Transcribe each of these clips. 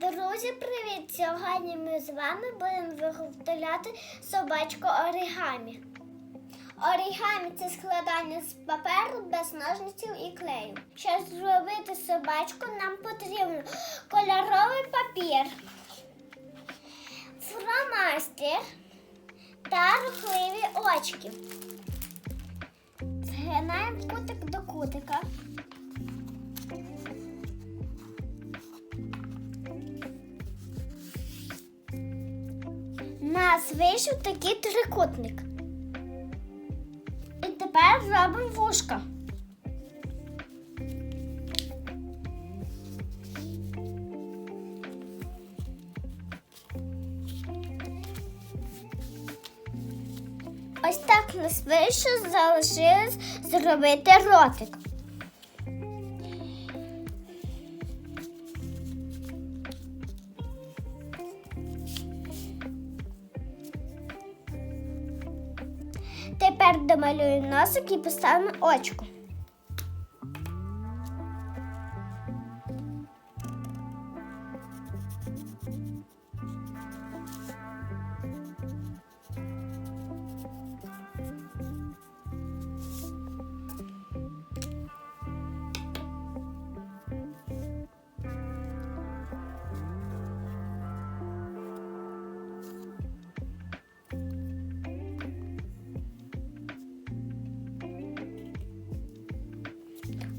Друзі, привіт! Сьогодні ми з вами будемо виготовляти собачку оригамі. Оригамі це складання з паперу без ножниців і клею. Щоб зробити собачку, нам потрібно кольоровий папір, фломастер та рухливі очки. Згинаємо кутик до кутика. Нас вийшов такий трикутник. І тепер робимо вушка. Ось так у нас вийшло, залишилось зробити ротик. Тепер домалюю носик і поставимо очко.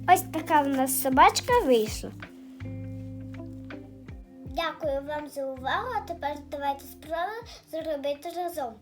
Ось така в нас собачка вийшла. Дякую вам за увагу. А тепер давайте спробуємо зробити разом.